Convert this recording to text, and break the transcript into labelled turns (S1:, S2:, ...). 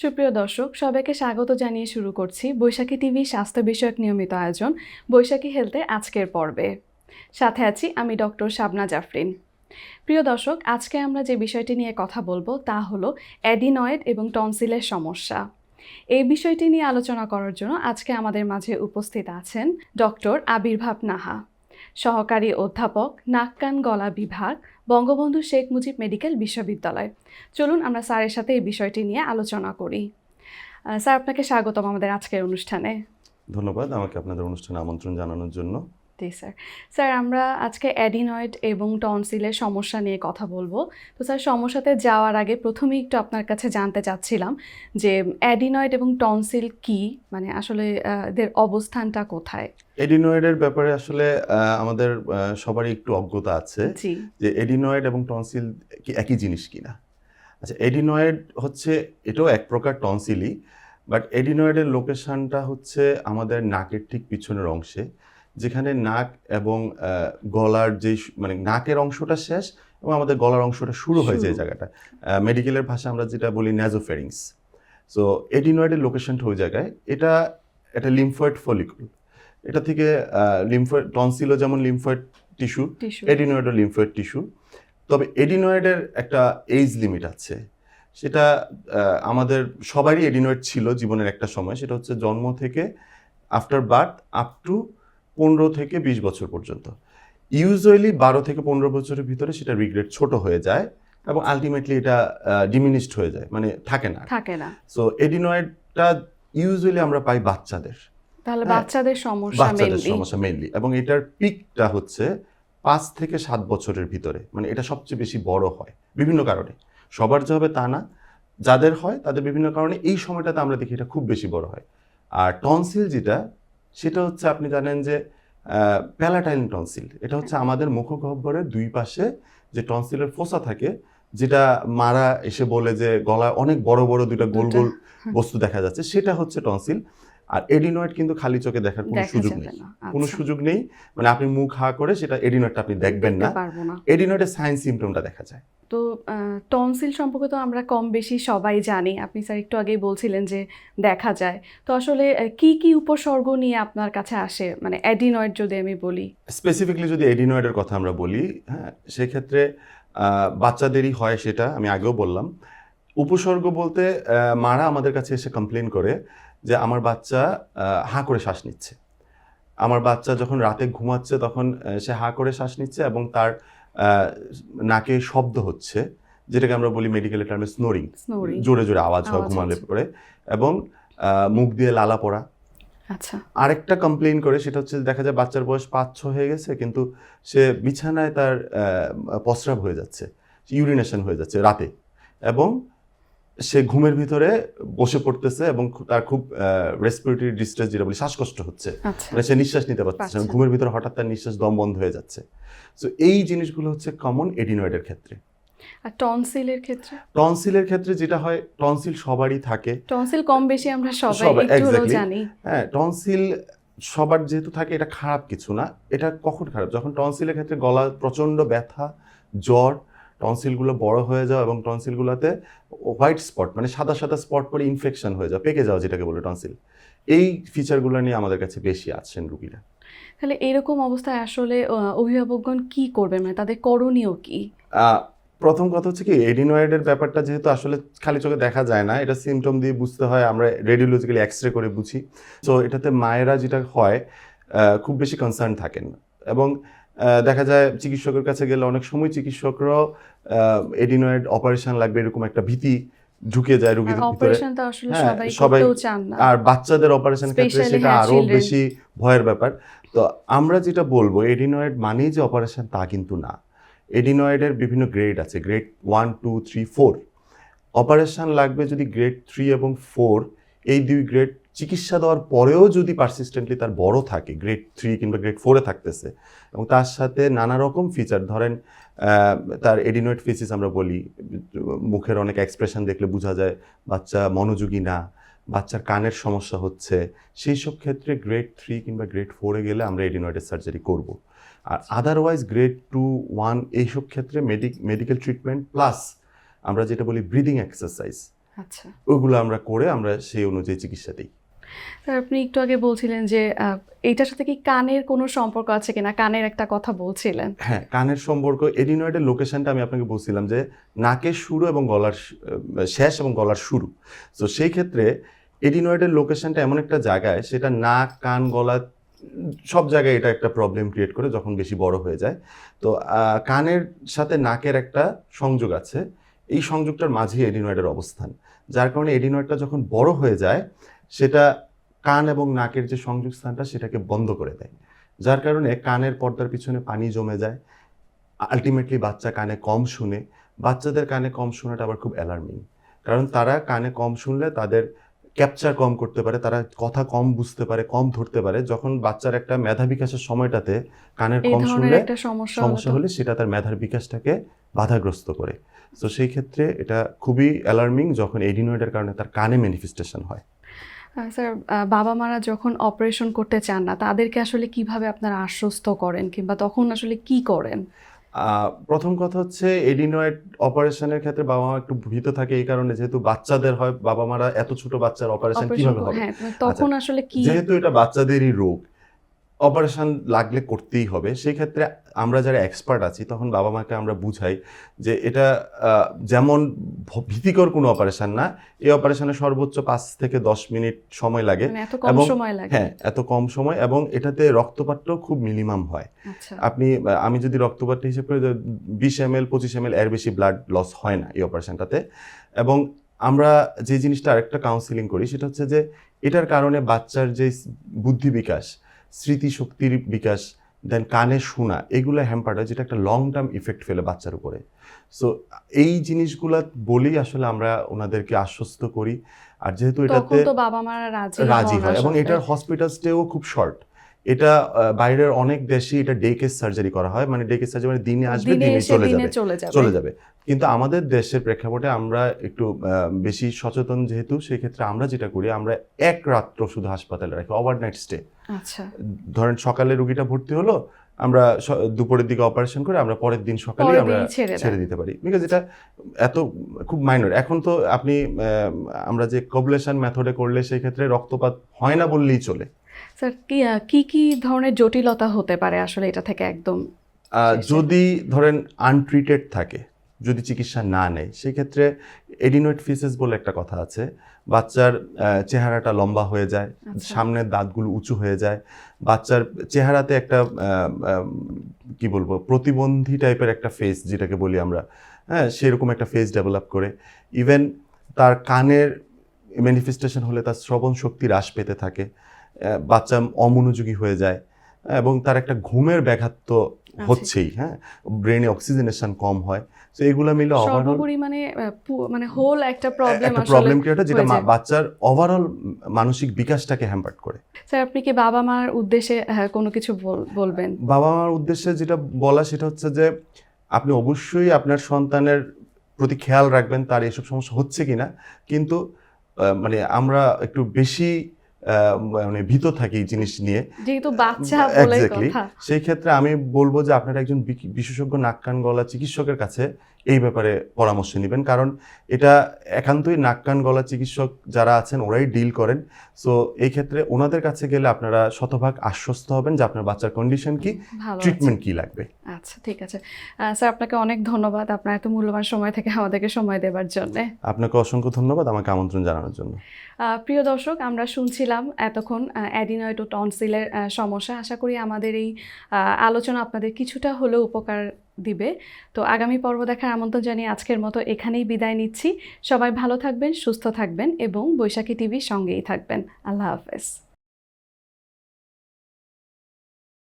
S1: সুপ্রিয় দর্শক, সবাইকে স্বাগত জানিয়ে শুরু করছি বৈশাখী টিভি স্বাস্থ্য বিষয়ক নিয়মিত আয়োজন, বৈশাখী হেলথে আজকের পর্বে। সাথে আছি আমি ডক্টর শাবনা জাফরিন। প্রিয় দর্শক, আজকে আমরা যে বিষয়টি নিয়ে কথা বলব তা হলো অ্যাডিনয়েড এবং টনসিলের সমস্যা। এই বিষয়টি নিয়ে আলোচনা করার জন্য আজকে আমাদের মাঝে উপস্থিত আছেন ডক্টর আবির্ভাব নাহা। সহকারী অধ্যাপক, নাক, কান, গলা বিভাগ, বঙ্গবন্ধু শেখ মুজিব মেডিকেল বিশ্ববিদ্যালয়। চলুন আমরা স্যারের সাথে এই বিষয়টি নিয়ে আলোচনা করি। স্যার, আপনাকে স্বাগতম আমাদের আজকের অনুষ্ঠানে।
S2: ধন্যবাদ আমাকে আপনাদের অনুষ্ঠানে আমন্ত্রণ জানানোর জন্য।
S1: জি স্যার স্যার আমরা আজকে অ্যাডিনয়েড এবং টনসিলের সমস্যা নিয়ে কথা বলব। তো স্যার সমস্যাতে যাওয়ার আগে প্রথমেই একটু আপনার কাছে জানতে চাচ্ছিলাম যে অ্যাডিনয়েড এবং টনসিল কি? মানে আসলে এদের অবস্থানটা কোথায়?
S2: এডিনয়েডের ব্যাপারে আসলে আমাদের সবারই একটু অজ্ঞতা আছে যে এডিনয়েড এবং টনসিল কি একই জিনিস কিনা? আচ্ছা এডিনয়েড হচ্ছে এটাও এক প্রকার টনসিলই বাট এডিনয়েডের লোকেশনটা হচ্ছে আমাদের নাকের ঠিক পিছনের অংশে। যেখানে নাক এবং গলার যে মানে নাকের অংশটা শেষ এবং আমাদের গলার অংশটা শুরু হয় যে
S1: শুরু।
S2: জায়গাটা। মেডিকেলের ভাষা আমরা যেটা বলি ন্যাজোফেরিংস সো এডিনয়েডের লোকেশনটা ওই জায়গায়। এটা একটা লিমফয়েড ফলিকুল এটা থেকে লিমফয়েড টনসিলও যেমন লিমফয়েড টিস্যু
S1: টিস্যু
S2: এডিনয়েডও লিমফয়েড টিস্যু তবে এডিনয়েডের একটা এজ লিমিট আছে। সেটা আমাদের সবারই এডিনয়েড ছিল জীবনের একটা সময়। সেটা হচ্ছে জন্ম থেকে আফটার বার্থ আপ টু পনেরো থেকে বিশ বছর পর্যন্ত। ইউজুয়ালি বারো থেকে পনেরো বছরের ভিতরে সেটা রিগ্রেট ছোট হয়ে যায় এবং আলটিমেটলি এটা ডিমিনিশড হয়ে যায় মানে থাকে না।
S1: থাকে না।
S2: সো এডিনয়েডটা ইউজুয়ালি আমরা পাই বাচ্চাদের।
S1: তাহলে
S2: হ্যাঁ,
S1: বাচ্চাদের সমস্যা
S2: বাচ্চাদের সমস্যা মেইনলি এবং এটার পিকটা হচ্ছে পাঁচ থেকে সাত বছরের ভিতরে মানে এটা সবচেয়ে বেশি বড় হয় বিভিন্ন কারণে। সবার যে হবে তা না যাদের হয় তাদের বিভিন্ন কারণে এই সময়টাতে আমরা দেখি এটা খুব বেশি বড় হয়। আর টনসিল যেটা সেটা হচ্ছে আপনি জানেন যে প্যালাটাইন টনসিল। এটা হচ্ছে আমাদের মুখগহ্বরের দুই পাশে যে টনসিলের ফোসা থাকে যেটা মারা এসে বলে যে গলায় অনেক বড় বড় দুইটা গোল গোল বস্তু দেখা যাচ্ছে সেটা হচ্ছে টনসিল। আর এডিনয়েড কিন্তু খালি চোখে দেখার কোনো সুযোগ নেই। কোনো
S1: আচ্ছা,
S2: সুযোগ নেই। মানে আপনি মুখ হা করে সেটা এডিনয়েডটা আপনি দেখবেন না। এডিনয়েডের সাইন সিমটমটা দেখা যায়।
S1: তো টনসিল সম্পর্কে তো আমরা কম বেশি সবাই জানি। আপনি স্যার একটু আগেই বলছিলেন যে দেখা যায়। তো আসলে কি কি উপসর্গ নিয়ে আপনার কাছে আসে? মানে অ্যাডিনয়েড যদি আমি বলি।
S2: স্পেসিফিকলি যদি এডিনয়েডের কথা আমরা বলি হ্যাঁ সেক্ষেত্রে আহ, বাচ্চাদেরই হয় সেটা আমি আগেও বললাম। উপসর্গ বলতে মারা আমাদের কাছে এসে কমপ্লেন করে। যে আমার বাচ্চা হাঁ করে শ্বাস নিচ্ছে। আমার বাচ্চা যখন রাতে ঘুমাচ্ছে তখন সে হাঁ করে শ্বাস নিচ্ছে এবং তার নাকে শব্দ হচ্ছে যেটাকে আমরা বলি মেডিকেল টার্মে স্নোরিং জোরে জোরে আওয়াজ হয় ঘুমালে পরে এবং মুখ দিয়ে লালা পড়া।
S1: আচ্ছা।
S2: আরেকটা কমপ্লেন করে সেটা হচ্ছে দেখা যায় বাচ্চার বয়স পাঁচ ছ হয়ে গেছে কিন্তু সে বিছানায় তার প্রস্রাব হয়ে যাচ্ছে ইউরিনেশন হয়ে যাচ্ছে রাতে এবং সে ঘুমের ভিতরে বসে পড়তেছে এবং তার খুব রেসপিরেটরি ডিস্ট্রেস যেটা বলি শ্বাসকষ্ট হচ্ছে।
S1: আচ্ছা।
S2: মানে সে নিঃশ্বাস নিতে পারছে না ঘুমের ভিতরে হঠাৎ তার নিঃশ্বাস দম বন্ধ হয়ে যাচ্ছে। সো এই জিনিসগুলো হচ্ছে কমন এডিনয়েডের ক্ষেত্রে।
S1: আর টনসিলের ক্ষেত্রে?
S2: টনসিলের ক্ষেত্রে যেটা হয় টনসিল সবারই থাকে।
S1: টনসিল কম বেশি আমরা সবাই একটু জানি।
S2: হ্যাঁ টনসিল সবার যেহেতু থাকে এটা খারাপ কিছু না। এটা কখন খারাপ? যখন টনসিলের ক্ষেত্রে গলা প্রচণ্ড ব্যথা জ্বর টনসিলগুলো বড় হয়ে যাওয়া এবং টনসিলগুলোতে হোয়াইট স্পট মানে সাদা সাদা স্পট পরে ইনফেকশন হয়ে যাওয়া পেকে যাওয়া যেটাকে বলে টনসিল এই ফিচারগুলো নিয়ে আমাদের কাছে বেশি আসছেন রুগীরা।
S1: তাহলে এরকম অবস্থায় আসলে অভিভাবকগণ কি করবে মানে তাদের করণীয় কি?
S2: প্রথম কথা হচ্ছে কি এডিনয়েডের ব্যাপারটা যেহেতু আসলে খালি চোখে দেখা যায় না এটা সিমটম দিয়ে বুঝতে হয় আমরা রেডিওলজিক্যালি এক্স রে করে বুঝি। সো এটাতে মায়েরা যেটা হয় খুব বেশি কনসার্ন থাকেন এবং দেখা যায় চিকিৎসকের কাছে গেলে অনেক সময় চিকিৎসকরাও এডিনয়েড অপারেশন লাগবে এরকম একটা ভীতি ঢুকে যায় ভিতরে।
S1: অপারেশন তো আসলে
S2: হ্যাঁ,
S1: সবাই
S2: আর বাচ্চাদের অপারেশন ক্ষেত্রে সেটা
S1: হ্যাঁ, আরও
S2: বেশি ভয়ের ব্যাপার। তো আমরা যেটা বলব এডিনয়েড মানেই যে অপারেশন তা কিন্তু না। এডিনয়েডের বিভিন্ন গ্রেড আছে grade one two three four operation লাগবে যদি গ্রেড থ্রি এবং ফোর এই দুই গ্রেড চিকিৎসা দেওয়ার পরেও যদি পারসিস্টেন্টলি তার বড় থাকে গ্রেড থ্রি কিংবা গ্রেড ফোরে থাকতেছে এবং তার সাথে নানা রকম ফিচার ধরেন তার এডিনয়েড ফেসিস আমরা বলি মুখের অনেক এক্সপ্রেশন দেখলে বোঝা যায় বাচ্চা মনোযোগী না বাচ্চার কানের সমস্যা হচ্ছে সেই সব ক্ষেত্রে গ্রেড থ্রি কিংবা গ্রেড ফোরে গেলে আমরা এডিনয়েডের সার্জারি করব। আর আদারওয়াইজ গ্রেড টু ওয়ান এইসব ক্ষেত্রে মেডিকেল ট্রিটমেন্ট প্লাস আমরা যেটা বলি ব্রিদিং এক্সারসাইজ
S1: আচ্ছা।
S2: ওইগুলো আমরা করে আমরা সেই অনুযায়ী চিকিৎসা দিই।
S1: স্যার, আপনি একটু আগে বলছিলেন যে এইটার সাথে কি কানের কোনো সম্পর্ক আছে কিনা? কানের একটা কথা বলছিলেন।
S2: হ্যাঁ কানের সম্পর্ক, এডিনয়েডের লোকেশনটা আমি আপনাকে বলছিলাম যে, নাকের শুরু এবং গলার শেষ এবং গলার শুরু। তো সেই ক্ষেত্রে এডিনয়েডের লোকেশনটা এমন একটা জায়গায়, সেটা নাক, কান, গলা, সব জায়গায় এটা একটা প্রবলেম ক্রিয়েট করে যখন বেশি বড় হয়ে যায়। তো কানের সাথে নাকের একটা সংযোগ আছে। এই সংযোগটার মাঝে এডিনয়েডের অবস্থান। যার কারণে এডিনয়েডটা যখন বড় হয়ে যায় সেটা কান এবং নাকের যে সংযোগ স্থানটা সেটাকে বন্ধ করে দেয়। যার কারণে কানের পর্দার পিছনে পানি জমে যায়। আলটিমেটলি বাচ্চা কানে কম শুনে। বাচ্চাদের কানে কম শোনাটা আবার খুব অ্যালার্মিং কারণ তারা কানে কম শুনলে তাদের ক্যাপচার কম করতে পারে তারা কথা কম বুঝতে পারে কম ধরতে পারে। যখন বাচ্চার একটা মেধা বিকাশের সময়টাতে কানের কম শুনলে
S1: সমস্যা হলে
S2: সেটা তার মেধার বিকাশটাকে বাধাগ্রস্ত করে। তো সেই ক্ষেত্রে এটা খুবই অ্যালার্মিং যখন এডিনয়েডের কারণে তার কানে ম্যানিফেস্টেশন হয়।
S1: স্যার বাবা মারা যখন অপারেশন করতে চান না তাদেরকে আসলে কীভাবে আপনারা আশ্বস্ত করেন কিংবা তখন আসলে কি করেন?
S2: প্রথম কথা হচ্ছে এডিনয়েড অপারেশনের ক্ষেত্রে বাবা মা একটু ভীত থাকে এই কারণে যেহেতু বাচ্চাদের হয় বাবা মারা এত ছোট বাচ্চার অপারেশন কীভাবে হবে?
S1: হ্যাঁ তখন আসলে কি
S2: যেহেতু এটা বাচ্চাদেরই রোগ অপারেশন লাগলে করতেই হবে। সেই ক্ষেত্রে আমরা যারা এক্সপার্ট আছি তখন বাবা মাকে আমরা বুঝাই যে এটা যেমন ভীতিকর কোনো অপারেশন না এই অপারেশনে সর্বোচ্চ পাঁচ থেকে দশ মিনিট সময় লাগে
S1: মানে
S2: এবং- হ্যাঁ এত কম সময় এবং এটাতে রক্তপাতটাও খুব মিনিমাম হয়।
S1: আচ্ছা।
S2: আপনি আমি যদি রক্তপাতটা হিসেব করি বিশ এম এল পঁচিশ এম এল এর বেশি ব্লাড লস হয় না এই অপারেশনটাতে এবং আমরা যে জিনিসটা আরেকটা কাউন্সিলিং করি সেটা হচ্ছে যে এটার কারণে বাচ্চার যে বুদ্ধি বিকাশ স্মৃতিশক্তির বিকাশ দেন কানে শোনা এগুলো হ্যাম্পার্ড হয় যেটা একটা লং টার্ম ইফেক্ট ফেলে বাচ্চার উপরে। সো এই জিনিসগুলা বলেই আসলে আমরা ওনাদেরকে আশ্বস্ত করি। আর যেহেতু এটাতে
S1: বাবা মারা রাজি
S2: হয়। এবং এটার হসপিটাল স্টেও খুব শর্ট এটা বাইরের অনেক দেশে এটা ডে কেস সার্জারি করা হয়। মানে ডে কেস সার্জারি মানে দিনে আসবে
S1: দিনে
S2: চলে যাবে।
S1: চলে যাবে।
S2: কিন্তু আমাদের দেশের প্রেক্ষাপটে আমরা একটু বেশি সচেতন যেহেতু সেই ক্ষেত্রে আমরা যেটা করি আমরা এক রাত্র শুধু হাসপাতালে রাখি ওভারনাইট স্টে
S1: আচ্ছা।
S2: ধরেন সকালে রুগীটা ভর্তি হলো আমরা দুপুরের দিকে অপারেশন করে আমরা পরের দিন সকালে আমরা
S1: ছেড়ে
S2: দিতে পারি। বিকজ এটা এত খুব মাইনর এখন তো আপনি আমরা যে কবুলেশন মেথডে করলে সেই ক্ষেত্রে রক্তপাত হয় না বললেই চলে।
S1: স্যার কি কি কি ধরনের জটিলতা হতে পারে আসলে এটা থেকে একদম
S2: যদি ধরেন আনট্রিটেড থাকে যদি চিকিৎসা না নেয় সেক্ষেত্রে এডিনোয়েড ফিসেস বলে একটা কথা আছে। বাচ্চার চেহারাটা লম্বা হয়ে যায়
S1: আচ্ছা।
S2: সামনের দাঁতগুলো উঁচু হয়ে যায়। বাচ্চার চেহারাতে একটা কি বলব প্রতিবন্ধী টাইপের একটা ফেস যেটাকে বলি আমরা হ্যাঁ সেরকম একটা ফেস ডেভেলপ করে। ইভেন তার কানের ম্যানিফেস্টেশন হলে তার শ্রবণ শক্তি হ্রাস পেতে থাকে। বাচ্চা অমনোযোগী হয়ে যায়। এবং তার একটা ঘুমের ব্যাঘাত তো হচ্ছেই হ্যাঁ? ব্রেনে অক্সিজেনেশন কম হয়। তো এগুলো মিলে ওভারঅল
S1: মানে মানে হোল একটা প্রবলেম আসলে
S2: প্রবলেম ক্রিয়েট যেটা। বাচ্চার ওভারঅল মানসিক বিকাশটাকে হ্যাম্পার্ট করে।
S1: স্যার আপনি কি বাবা মার উদ্দেশ্যে হ্যাঁ, কোনো কিছু বলবেন?
S2: বাবা মার উদ্দেশ্যে যেটা বলা সেটা হচ্ছে যে আপনি অবশ্যই আপনার সন্তানের প্রতি খেয়াল রাখবেন তার এসব সমস্যা হচ্ছে কিনা। কিন্তু মানে আমরা একটু বেশি মানে ভীত থাকি এই জিনিস নিয়ে।
S1: যেহেতু বাচ্চা এক্স্যাক্টলি
S2: সেই ক্ষেত্রে আমি বলব যে আপনারা একজন বিশেষজ্ঞ নাক কান গলা চিকিৎসকের কাছে এই ব্যাপারে পরামর্শ নেবেন। কারণ এটা একান্তই নাক কান গলা চিকিৎসক যারা আছেন ওরাই ডিল করেন। সো এই ক্ষেত্রে ওনাদের কাছে গেলে আপনারা শতভাগ আশ্বস্ত হবেন যে আপনার বাচ্চার কন্ডিশন কি ট্রিটমেন্ট কি লাগবে।
S1: আচ্ছা ঠিক আছে। স্যার আপনাকে অনেক ধন্যবাদ আপনার এত মূল্যবান সময় থেকে আমাদেরকে সময় দেওয়ার জন্য।
S2: আপনাকে অসংখ্য ধন্যবাদ আমাকে আমন্ত্রণ জানানোর জন্য।
S1: প্রিয় দর্শক আমরা শুনছিলাম এতক্ষণ অ্যাডিনয়েড ও টনসিলের সমস্যা। আশা করি আমাদের এই আলোচনা আপনাদের কিছুটা হলেও উপকার দিবে। তো আগামী পর্ব দেখার আমন্ত্রণ জানিয়ে আজকের মতো এখানেই বিদায় নিচ্ছি। সবাই ভালো থাকবেন, সুস্থ থাকবেন এবং বৈশাখী টিভির সঙ্গেই থাকবেন। আল্লাহ হাফেজ।